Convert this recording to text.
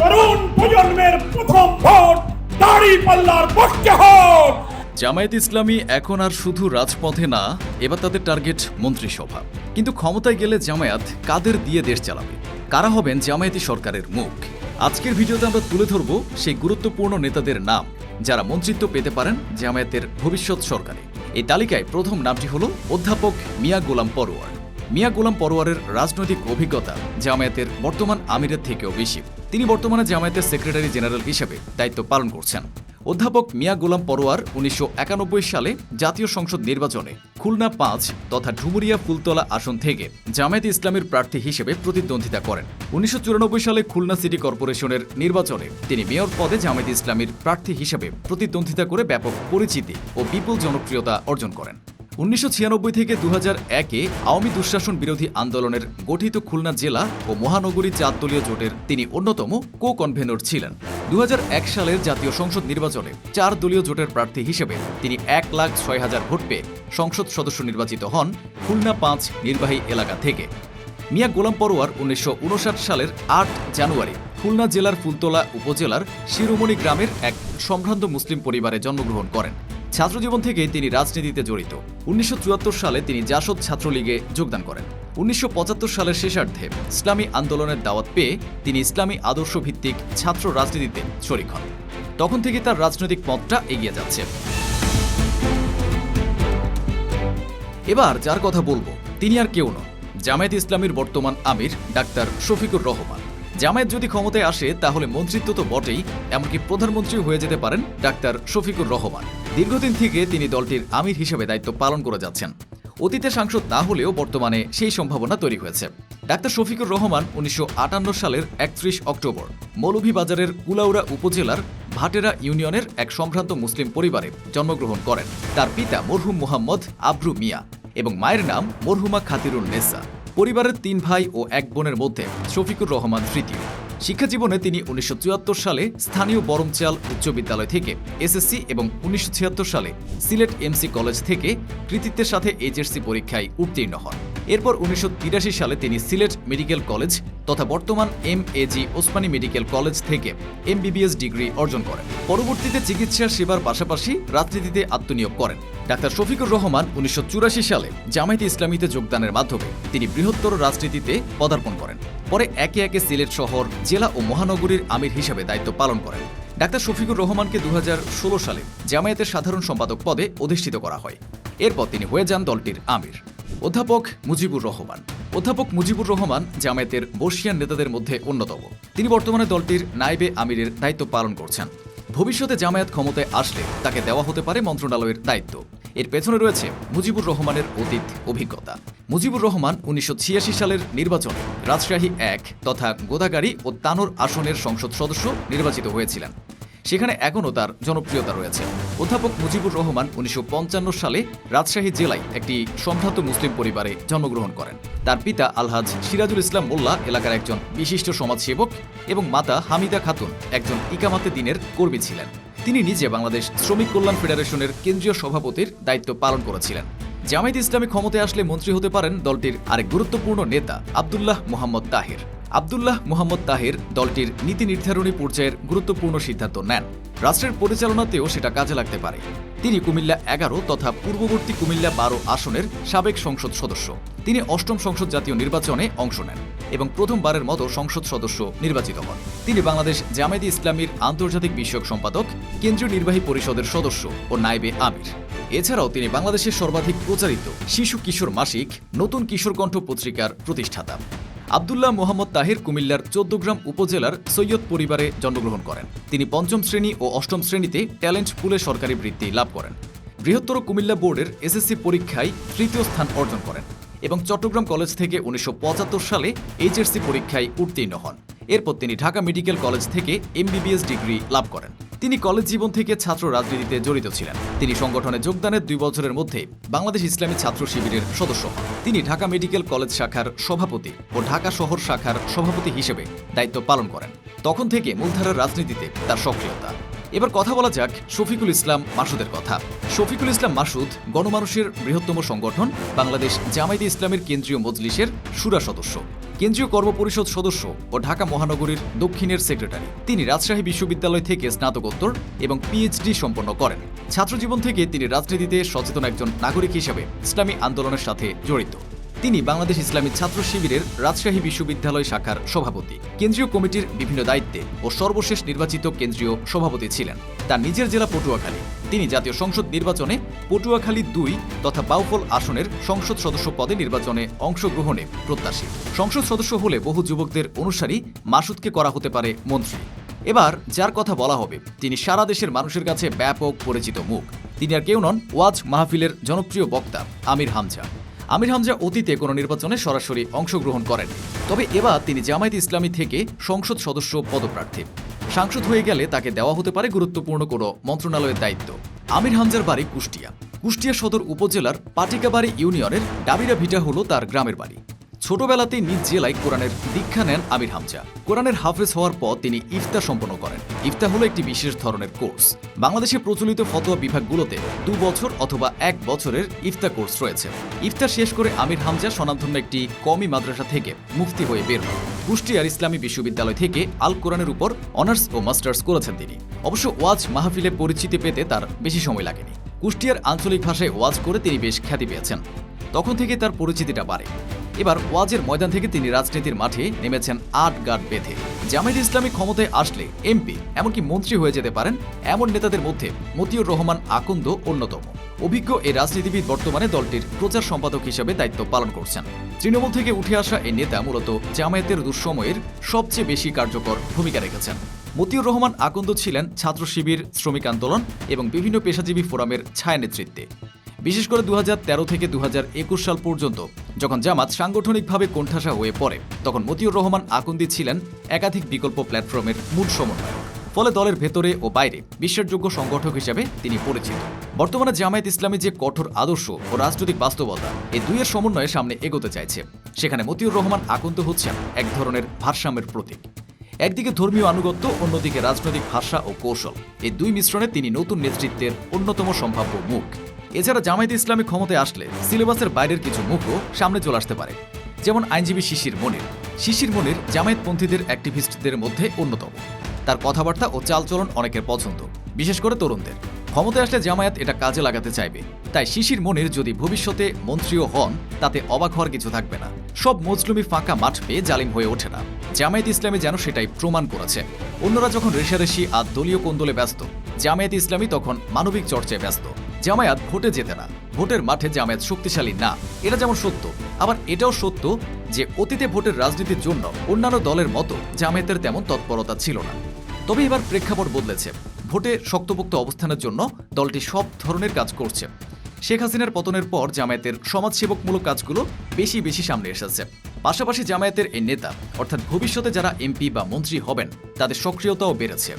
তরুণ প্রজন্মের প্রথম ভোট দাড়ি পাল্লার পক্ষে হোক। জামায়াত ইসলামী এখন আর শুধু রাজপথে না, এবার তাদের টার্গেট মন্ত্রিসভা। কিন্তু ক্ষমতায় গেলে জামায়াত কাদের দিয়ে দেশ চালাবে? কারা হবেন জামায়াতি সরকারের মুখ? আজকের ভিডিওতে আমরা তুলে ধরব সেই গুরুত্বপূর্ণ নেতাদের নাম, যারা মন্ত্রিত্ব পেতে পারেন জামায়াতের ভবিষ্যৎ সরকারে। এই তালিকায় প্রথম নামটি হল অধ্যাপক মিয়া গোলাম পরোয়ার। মিয়া গোলাম পরোয়ারের রাজনৈতিক অভিজ্ঞতা জামায়াতের বর্তমান আমিরের থেকেও বেশি। তিনি বর্তমানে জামায়াতের সেক্রেটারি জেনারেল হিসেবে দায়িত্ব পালন করছেন। অধ্যাপক মিয়া গোলাম পরোয়ার উনিশশো একানব্বই সালে জাতীয় সংসদ নির্বাচনে খুলনা পাঁচ তথা ঢুমুরিয়া ফুলতলা আসন থেকে জামায়াত ইসলামের প্রার্থী হিসেবে প্রতিদ্বন্দ্বিতা করেন। উনিশশো চুরানব্বই সালে খুলনা সিটি কর্পোরেশনের নির্বাচনে তিনি মেয়র পদে জামায়াত ইসলামীর প্রার্থী হিসেবে প্রতিদ্বন্দ্বিতা করে ব্যাপক পরিচিতি ও বিপুল জনপ্রিয়তা অর্জন করেন। উনিশশো ছিয়ানব্বই থেকে দু একে আওয়ামী দুঃশাসন বিরোধী আন্দোলনের গঠিত খুলনা জেলা ও মহানগরী চার দলীয় জোটের তিনি অন্যতম কো কনভেনর ছিলেন। দু হাজার এক সালের জাতীয় সংসদ নির্বাচনে চার দলীয় জোটের প্রার্থী হিসেবে তিনি এক লাখ ছয় হাজার ভোট পেয়ে সংসদ সদস্য নির্বাচিত হন খুলনা পাঁচ নির্বাহী এলাকা থেকে। মিয়া গোলাম পরোয়ার উনিশশো উনষাট সালের আট জানুয়ারি খুলনা জেলার ফুলতলা উপজেলার শিরোমণি গ্রামের এক সম্ভ্রান্ত মুসলিম পরিবারে জন্মগ্রহণ করেন। ছাত্রজীবন থেকে তিনি রাজনীতিতে জড়িত। উনিশশো চুয়াত্তর সালে তিনি জাসদ ছাত্রলীগে যোগদান করেন। উনিশশো পঁচাত্তর সালের শেষার্ধে ইসলামী আন্দোলনের দাওয়াত পেয়ে তিনি ইসলামী আদর্শ ভিত্তিক ছাত্র রাজনীতিতে শরিক হন। তখন থেকে তার রাজনৈতিক পথটা এগিয়ে যাচ্ছে। এবার যার কথা বলব, তিনি আর কেউ নন। জামায়াত ইসলামীর বর্তমান আমির ডাক্তার শফিকুর রহমান। জামায়াত যদি ক্ষমতায় আসে, তাহলে মন্ত্রিত্ব তো বটেই, এমনকি প্রধানমন্ত্রী হয়ে যেতে পারেন ডাক্তার শফিকুর রহমান। দীর্ঘদিন থেকে তিনি দলটির আমির হিসেবে দায়িত্ব পালন করে যাচ্ছেন। অতীতে সাংসদ না হলেও বর্তমানে সেই সম্ভাবনা তৈরি হয়েছে। ডাক্তার শফিকুর রহমান উনিশশো আটান্ন সালের একত্রিশ অক্টোবর মৌলভীবাজারের কুলাউড়া উপজেলার ভাটেরা ইউনিয়নের এক সম্ভ্রান্ত মুসলিম পরিবারে জন্মগ্রহণ করেন। তার পিতা মরহুম মোহাম্মদ আব্রু মিয়া এবং মায়ের নাম মরহুমা খাতিরুল নেসা। পরিবারের তিন ভাই ও এক বোনের মধ্যে শফিকুর রহমান তৃতীয়। শিক্ষা জীবনে তিনি উনিশশো চুয়াত্তর সালে স্থানীয় বরমচাল উচ্চ বিদ্যালয় থেকে এসএসসি এবং উনিশশো ছিয়াত্তর সালে সিলেট এমসি কলেজ থেকে কৃতিত্বের সাথে এইচএসসি পরীক্ষায় উত্তীর্ণ হন। এরপর উনিশশো তিরাশি সালে তিনি সিলেট মেডিকেল কলেজ তথা বর্তমান M AG Osmani medical college থেকে এমবিবিএস ডিগ্রি অর্জন করেন। পরবর্তীতে চিকিৎসা সেবার পাশাপাশি রাজনীতিতে আত্মনিয়োগ করেন। ডাক্তার শফিকুর রহমান উনিশশো চুরাশি সালে জামায়াতে ইসলামীতে যোগদানের মাধ্যমে তিনি বৃহত্তর রাজনীতিতে পদার্পণ করেন। পরে একে একে সিলেট শহর, জেলা ও মহানগরীর আমির হিসাবে দায়িত্ব পালন করেন। ডাক্তার শফিকুর রহমানকে দু হাজার ষোলো সালে জামায়াতের সাধারণ সম্পাদক পদে অধিষ্ঠিত করা হয়। এরপর তিনি হয়ে যান দলটির আমির। অধ্যাপক মুজিবুর রহমান। অধ্যাপক মুজিবুর রহমান জামায়াতের বর্ষিয়ান নেতাদের মধ্যে অন্যতম। তিনি বর্তমানে দলটির নাইবে আমিরের দায়িত্ব পালন করছেন। ভবিষ্যতে জামায়াত ক্ষমতায় আসলে তাকে দেওয়া হতে পারে মন্ত্রণালয়ের দায়িত্ব। এর পেছনে রয়েছে মুজিবুর রহমানের অতীত অভিজ্ঞতা। মুজিবুর রহমান উনিশশো ছিয়াশি সালের নির্বাচনে রাজশাহী এক তথা গোদাগাড়ি ও তানোর আসনের সংসদ সদস্য নির্বাচিত হয়েছিলেন। সেখানে এখনও তার জনপ্রিয়তা রয়েছে। অধ্যাপক মুজিবুর রহমান উনিশশো পঞ্চান্ন সালে রাজশাহী জেলায় একটি সম্ভ্রান্ত মুসলিম পরিবারে জন্মগ্রহণ করেন। তার পিতা আলহাজ সিরাজুল ইসলাম মোল্লা এলাকার একজন বিশিষ্ট সমাজসেবক এবং মাতা হামিদা খাতুন একজন ইকামাতে দিনের কর্মী ছিলেন। তিনি নিজে বাংলাদেশ শ্রমিক কল্যাণ ফেডারেশনের কেন্দ্রীয় সভাপতির দায়িত্ব পালন করেছিলেন। জামায়াত ইসলামী ক্ষমতায় আসলে মন্ত্রী হতে পারেন দলটির আরেক গুরুত্বপূর্ণ নেতা আবদুল্লাহ মোহাম্মদ তাহির। আবদুল্লাহ মোহাম্মদ তাহির দলটির নীতি নির্ধারণী পর্যায়ের গুরুত্বপূর্ণ সিদ্ধান্ত নেন। রাষ্ট্রের পরিচালনাতেও সেটা কাজে লাগতে পারে। তিনি কুমিল্লা এগারো তথা পূর্ববর্তী কুমিল্লা বারো আসনের সাবেক সংসদ সদস্য। তিনি অষ্টম সংসদ জাতীয় নির্বাচনে অংশ নেন এবং প্রথমবারের মতো সংসদ সদস্য নির্বাচিত হন। তিনি বাংলাদেশ জামায়াতে ইসলামীর আন্তর্জাতিক বিষয়ক সম্পাদক, কেন্দ্রীয় নির্বাহী পরিষদের সদস্য ও নাইবে আমির। এছাড়াও তিনি বাংলাদেশের সর্বাধিক প্রচারিত শিশু কিশোর মাসিক, নতুন কিশোর কণ্ঠ পত্রিকার প্রতিষ্ঠাতা। আবদুল্লাহ মোহাম্মদ তাহির কুমিল্লার চৌদ্দগ্রাম উপজেলার সৈয়দ পরিবারে জন্মগ্রহণ করেন। তিনি পঞ্চম শ্রেণি ও অষ্টম শ্রেণীতে ট্যালেন্ট পুলে সরকারি বৃত্তি লাভ করেন। বৃহত্তর কুমিল্লা বোর্ডের এসএসসি পরীক্ষায় তৃতীয় স্থান অর্জন করেন এবং চট্টগ্রাম কলেজ থেকে উনিশশো পঁচাত্তর সালে এইচএসসি পরীক্ষায় উত্তীর্ণ হন। এরপর তিনি ঢাকা মেডিকেল কলেজ থেকে এমবিবিএস ডিগ্রি লাভ করেন। তিনি কলেজ জীবন থেকে ছাত্র রাজনীতিতে জড়িত ছিলেন। তিনি সংগঠনে যোগদানের দুই বছরের মধ্যে বাংলাদেশ ইসলামী ছাত্র শিবিরের সদস্য। তিনি ঢাকা মেডিকেল কলেজ শাখার সভাপতি ও ঢাকা শহর শাখার সভাপতি হিসেবে দায়িত্ব পালন করেন। তখন থেকে মূলধারার রাজনীতিতে তার সক্রিয়তা। এবার কথা বলা যাক শফিকুল ইসলাম মাসুদের কথা। শফিকুল ইসলাম মাসুদ গণমানুষের বৃহত্তম সংগঠন, বাংলাদেশ জামায়াতে ইসলামের কেন্দ্রীয় মজলিসের সুরা সদস্য। কেন্দ্রীয় কর্মপরিষদ সদস্য ও ঢাকা মহানগরীর দক্ষিণের সেক্রেটারি। তিনি রাজশাহী বিশ্ববিদ্যালয় থেকে স্নাতকোত্তর এবং পিএইচডি সম্পন্ন করেন। ছাত্রজীবন থেকে তিনি রাজনীতিতে সচেতন একজন নাগরিক হিসেবে ইসলামী আন্দোলনের সাথে জড়িত। তিনি বাংলাদেশ ইসলামী ছাত্র শিবিরের রাজশাহী বিশ্ববিদ্যালয় শাখার সভাপতি। কেন্দ্রীয় কমিটির বিভিন্ন দায়িত্বে ও সর্বশেষ নির্বাচিত কেন্দ্রীয় সভাপতি ছিলেন। তার নিজের জেলা পটুয়াখালী। তিনি জাতীয় সংসদ নির্বাচনে পটুয়াখালী দুই তথা বাউফল আসনের সংসদ সদস্য পদে নির্বাচনে অংশগ্রহণে প্রত্যাশী। সংসদ সদস্য হলে বহু যুবকদের অনুসারী মাসুদকে করা হতে পারে মন্ত্রী। এবার যার কথা বলা হবে, তিনি সারা দেশের মানুষের কাছে ব্যাপক পরিচিত মুখ। তিনি আর কেউ নন ওয়াজ মাহফিলের জনপ্রিয় বক্তা, আমির হামজা। আমির হামজা অতীতে কোনো নির্বাচনে সরাসরি অংশগ্রহণ করেন। তবে এবার তিনি জামায়াত ইসলামী থেকে সংসদ সদস্য পদপ্রার্থী। সাংসদ হয়ে গেলে তাকে দেওয়া হতে পারে গুরুত্বপূর্ণ কোনো মন্ত্রণালয়ের দায়িত্ব। আমির হামজার বাড়ি কুষ্টিয়া। কুষ্টিয়া সদর উপজেলার পাটিকাবাড়ি ইউনিয়নের ডাবিরা ভিটা হল তার গ্রামের বাড়ি। ছোটবেলাতেই নিজ জেলায় কোরআনের দীক্ষা নেন আমির হামজা। কোরআনের হাফেজ হওয়ার পর তিনি ইফতা সম্পন্ন করেন। ইফতা হলো একটি বিশেষ ধরনের কোর্স। বাংলাদেশে প্রচলিত ফতোয়া বিভাগগুলোতে দু বছর অথবা এক বছরের ইফতা কোর্স রয়েছে। ইফতার শেষ করে আমির হামজা স্বনামধন্য একটি কমি মাদ্রাসা থেকে মুক্তি হয়ে বের হন। কুষ্টিয়ার ইসলামী বিশ্ববিদ্যালয় থেকে আল কোরআনের উপর অনার্স ও মাস্টার্স করেছেন তিনি। অবশ্য ওয়াজ মাহফিলে পরিচিতি পেতে তার বেশি সময় লাগেনি। কুষ্টিয়ার আঞ্চলিক ভাষায় ওয়াজ করে তিনি বেশ খ্যাতি পেয়েছেন। তখন থেকে তার পরিচিতিটা বাড়ে। এবার ওয়াজের ময়দান থেকে তিনি রাজনীতির মাঠে নেমেছেন আট গার্ড বেঁধে। জামায়াত ইসলামী ক্ষমতায় আসলে এমপি, এমনকি মন্ত্রী হয়ে যেতে পারেন এমন নেতাদের মধ্যে মতিউর রহমান আকন্দ অন্যতম। অভিজ্ঞ এই রাজনীতিবিদ বর্তমানে দলটির প্রচার সম্পাদক হিসেবে দায়িত্ব পালন করছেন। তৃণমূল থেকে উঠে আসা এই নেতা মূলত জামায়াতের দুঃসময়ের সবচেয়ে বেশি কার্যকর ভূমিকা রেখেছেন। মতিউর রহমান আকন্দ ছিলেন ছাত্র শিবির শ্রমিক আন্দোলন এবং বিভিন্ন পেশাজীবী ফোরামের ছায়া নেতৃত্বে বিশেষ করে দু হাজার তেরো থেকে দু হাজার একুশ সাল পর্যন্ত, যখন জামাত সাংগঠনিকভাবে কোণঠাসা হয়ে পড়ে, তখন মতিউর রহমান আকন্দি ছিলেন একাধিক বিকল্প প্ল্যাটফর্মের মূল সমন্বয়ক। ফলে দলের ভেতরে ও বাইরে বিশ্বাসযোগ্য সংগঠক হিসেবে তিনি পরিচিত। বর্তমানে জামায়াত ইসলামী যে কঠোর আদর্শ ও রাজনৈতিক বাস্তবতা, এই দুইয়ের সমন্বয়ে সামনে এগোতে চাইছে। সেখানে মতিউর রহমান আকন্ত হচ্ছেন এক ধরনের ভারসাম্যের প্রতীক। একদিকে ধর্মীয় আনুগত্য, অন্যদিকে রাজনৈতিক ভাষা ও কৌশল। এই দুই মিশ্রণে তিনি নতুন নেতৃত্বের অন্যতম সম্ভাব্য মুখ। এছাড়া জামায়াত ইসলামী ক্ষমতায় আসলে সিলেবাসের বাইরের কিছু মুখও সামনে চলে আসতে পারে। যেমন আইনজীবী শিশির মনির। শিশির মনির জামায়াতপন্থীদের অ্যাক্টিভিস্টদের মধ্যে অন্যতম। তার কথাবার্তা ও চালচলন অনেকের পছন্দ, বিশেষ করে তরুণদের। ক্ষমতায় আসলে জামায়াত এটা কাজে লাগাতে চাইবে। তাই শিশির মনির যদি ভবিষ্যতে মন্ত্রীও হন, তাতে অবাক হওয়ার কিছু থাকবে না। সব মজলুমি ফাঁকা মাঠ পেয়ে জালিম হয়ে ওঠে না। জামায়াত ইসলামী যেন সেটাই প্রমাণ করেছে। অন্যরা যখন রেশারেশি আর দলীয় কোন্দলে ব্যস্ত, জামায়াত ইসলামী তখন মানবিক চর্চায় ব্যস্ত। জামায়াত ভোটে যেতে না। ভোটের মাঠে জামায়াত শক্তিশালী না। এটা যেমন সত্য, আবার এটাও সত্য যে অতীতে ভোটের রাজনীতির জন্য অন্যান্য দলের মতো জামায়াতের তেমন তৎপরতা ছিল না। তবে এবার প্রেক্ষাপট বদলেছে। ভোটে শক্তপোক্ত অবস্থানের জন্য দলটি সব ধরনের কাজ করছে। শেখ হাসিনার পতনের পর জামায়াতের সমাজসেবকমূলক কাজগুলো বেশি বেশি সামনে এসেছে। পাশাপাশি জামায়াতের এই নেতা, অর্থাৎ ভবিষ্যতে যারা এমপি বা মন্ত্রী হবেন, তাদের সক্রিয়তাও বেড়েছে।